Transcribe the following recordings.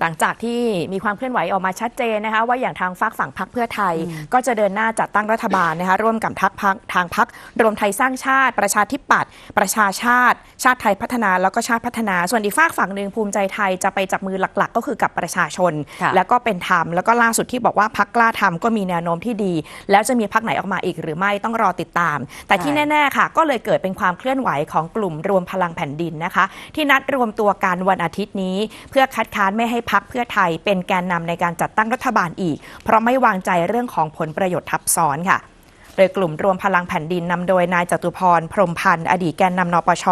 หลังจากที่มีความเคลื่อนไหวออกมาชัดเจนนะคะ ว่าอย่างทางฝากฝั่งพักเพื่อไทย ก็จะเดินหน้าจัดตั้งรัฐบาลนะคะร่วมกับทักพักทางพักรวมไทยสร้างชาติ ประชาธิปัตย์ประชาชาติ ชาติไทยพัฒนาแล้วก็ชาติพัฒนา ส่วนอีกฝากฝั่งหนึ่งภูมิใจไทยจะไปจับมือหลักๆ ก็คือกับประชาชนค่ะแล้วก็เป็นธรรมแล้วก็ล่าสุดที่บอกว่าพักกล้าทำก็มีแนวโน้มที่ดี แล้วจะมีพักไหนออกมาอีกหรือไม่ต้องรอติดตาม แต่ที่แน่ ๆ ค่ะ ก็เลยเกิดเป็นความเคลื่อนไหวของกลุ่มรวมพลังแผ่นดินนะคะ ที่นัดรวมตัวกันวันอาทิตย์นี้ เพื่อคัดค้านไม่ให้พักเพื่อไทยเป็นแกนนำในการจัดตั้งรัฐบาลอีก เพราะไม่วางใจเรื่องของผลประโยชน์ทับซ้อนค่ะ โดยกลุ่มรวมพลังแผ่นดินนำโดยนายจตุพร พรมพันธ์อดีตแกนนำนปช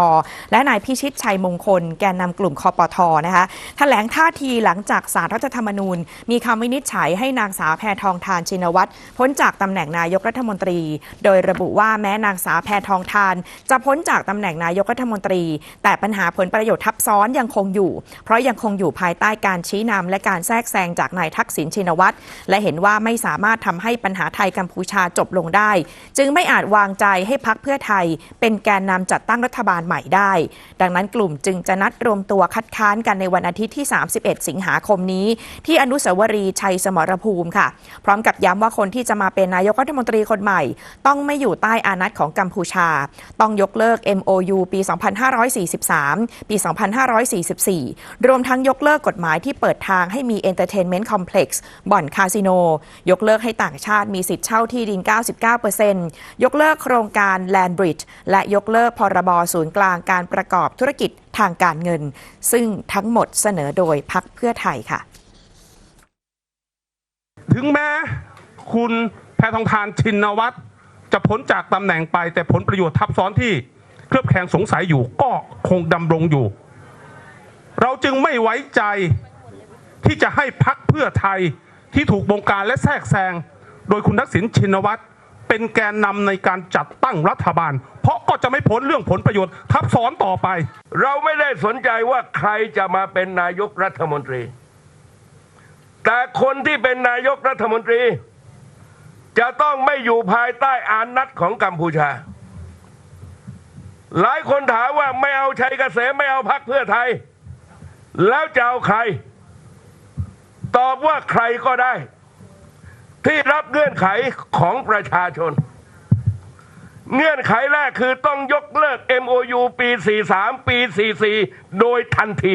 และนายพิชิตชัยมงคล แกนนำกลุ่มคอปทนะคะแถลงท่าทีหลังจากสารรัฐธรรมนูญ มีคำวินิจฉัยให้นางสาวแพทองทานชินวัตรพ้นจากตำแหน่งนายกรัฐมนตรี โดยระบุว่าแม้นางสาวแพทองทาน จะพ้นจากตำแหน่งนายกรัฐมนตรี แต่ปัญหาผลประโยชน์ทับซ้อนยังคงอยู่ เพราะยังคงอยู่ภายใต้การชี้นำและการแทรกแซงจากนายทักษิณชินวัตรและเห็นว่าไม่สามารถทำให้ปัญหาไทยกัมพูชาจบลงได้จึงไม่อาจวางใจให้พักเพื่อไทย เป็นแกนนำจัดตั้งรัฐบาลใหม่ได้ ดังนั้นกลุ่มจึงจะนัดรวมตัวคัดค้านกันในวันอาทิตย์ที่ 31 สิงหาคมนี้ ที่อนุสาวรีย์ชัยสมรภูมิค่ะ พร้อมกับย้ำว่าคนที่จะมาเป็นนายกรัฐมนตรีคนใหม่ ต้องไม่อยู่ใต้อานัตของกัมพูชา ต้องยกเลิก MOU ปี 2543 ปี 2544 รวมทั้งยกเลิกกฎหมายที่เปิดทางให้มี Entertainment Complex บ่อนคาสิโน ยกเลิกให้ต่างชาติมีสิทธิ์เช่าที่ดิน 99ยกเลิกโครงการ Land Bridge และยกเลิกพรบศูนย์กลางการประกอบธุรกิจทางการเงิน ซึ่งทั้งหมดเสนอโดยพักเพื่อไทยค่ะ ถึงแม้คุณแพทองทานชินวัตรจะพ้นจากตำแหน่งไปแต่ผลประโยชน์ทับซ้อนที่เคลือบแคลงสงสัยอยู่ก็คงดำรงอยู่ เราจึงไม่ไว้ใจที่จะให้พักเพื่อไทยที่ถูกบงการและแทรกแซง โดยคุณทักษิณชินวัตร เป็นแกนนำในการจัดตั้งรัฐบาล เพราะก็จะไม่พ้นเรื่องผลประโยชน์ทับซ้อนต่อไป เราไม่ได้สนใจว่าใครจะมาเป็นนายกรัฐมนตรี แต่คนที่เป็นนายกรัฐมนตรี จะต้องไม่อยู่ภายใต้อานัตของกัมพูชา หลายคนถามว่าไม่เอาชัยเกษมไม่เอาพักเพื่อไทย แล้วจะเอาใคร ตอบว่าใครก็ได้ ที่รับเงื่อนไขของประชาชน เงื่อนไขแรกคือต้องยกเลิก MOU ปี 43 ปี 44 โดยทันที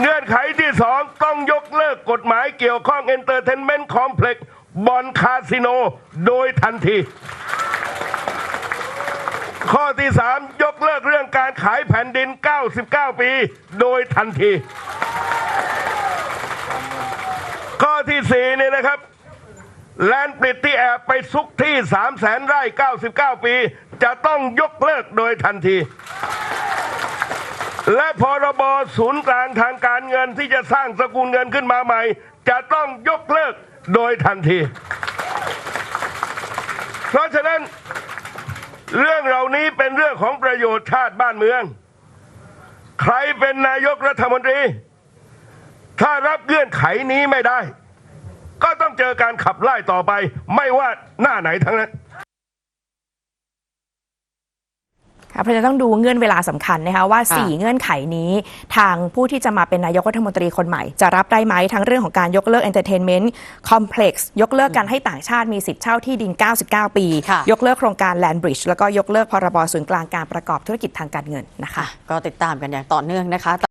เงื่อนไขที่สองต้องยกเลิกกฎหมายเกี่ยวข้อง Entertainment Complex บอนคาสิโน โดยทันที ข้อที่สามยกเลิกเรื่องการขายแผ่นดิน 99 ปี โดยทันที สี่เนี่ยนะครับ แลนด์ปลิดที่แอบไปซุกที่3 0 0แสนไร่ 99 ปี จะต้องยกเลิกโดยทันที และพรบศูนย์กลางทางการเงินที่จะสร้างสกุลเงินขึ้นมาใหม่ จะต้องยกเลิกโดยทันที เพราะฉะนั้นเรื่องเหล่านี้เป็นเรื่องของประโยชน์ชาติบ้านเมือง ใครเป็นนายกรัฐมนตรี ถ้ารับเงื่อนไขนี้ไม่ได้ ก็ต้องเจอการขับไล่ต่อไป ไม่ว่าหน้าไหนทั้งนั้นค่ะเพราะฉะนั้นต้องดูเงื่อนเวลาสำคัญนะคะว่าค่ะ4เงื่อนไขนี้ ทางผู้ที่จะมาเป็นนายกรัฐมนตรีคนใหม่ จะรับได้ไหมทั้งเรื่องของการยกเลิก Entertainment Complex ยกเลิกการให้ต่างชาติมีสิทธิ์เช่าที่ดิน 99 ปีค่ะยกเลิกโครงการ Land Bridge แล้วก็ยกเลิกพรบศูนย์กลางการประกอบธุรกิจทางการเงินนะคะ ก็ติดตามกันอย่างต่อเนื่องนะคะ